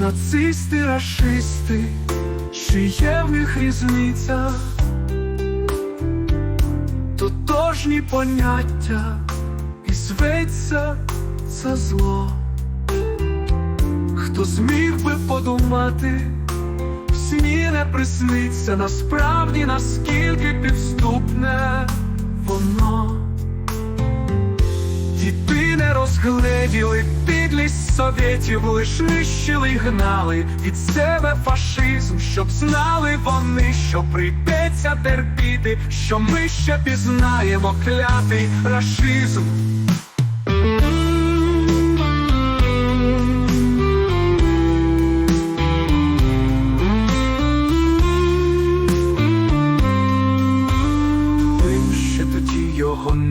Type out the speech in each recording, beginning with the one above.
Нацисти, рашисти, чи є в них різниця? Тотожні поняття і зветься це зло. Хто зміг би подумати, в сні не присниться насправді наскільки підступне воно. Діти не розгледіли підлість совєтів, лиш й гнали від себе фашизм, щоб знали вони, що прийдеться терпіти, що ми ще пізнаємо клятий рашизм.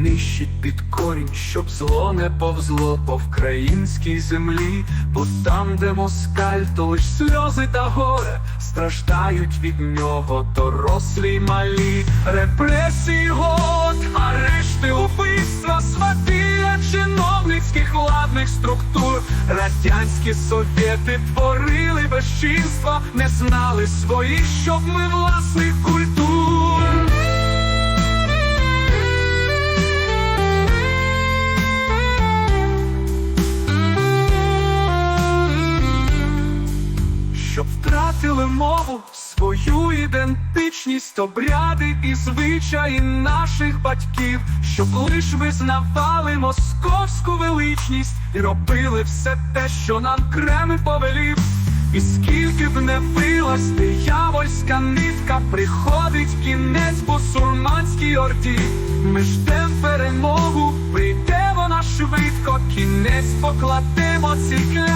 Нищить під корінь, щоб зло не повзло по вкраїнській землі, бо там, де москаль, то лиш сльози та горе страждають від нього дорослі й малі репресії, год, арешти, убивства, свавілля чиновницьких владних структур. Радянські совєти творили безчинства, не знали своїх, щоб ми власних культур. Мову, свою ідентичність, обряди і звичаї наших батьків, щоб лиш визнавали московську величність і робили все те, що нам Кремль повелів. І скільки б не билась диявольська нитка, приходить кінець бусурманській орді. Ми ждем перемогу, прийде вона швидко, кінець покладемо цій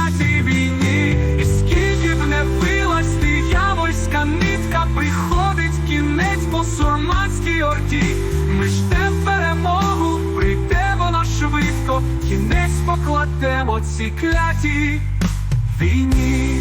кінець бусурманській орді. Ми ждем перемогу, прийде вона швидко, кінець покладемо цій клятій війні.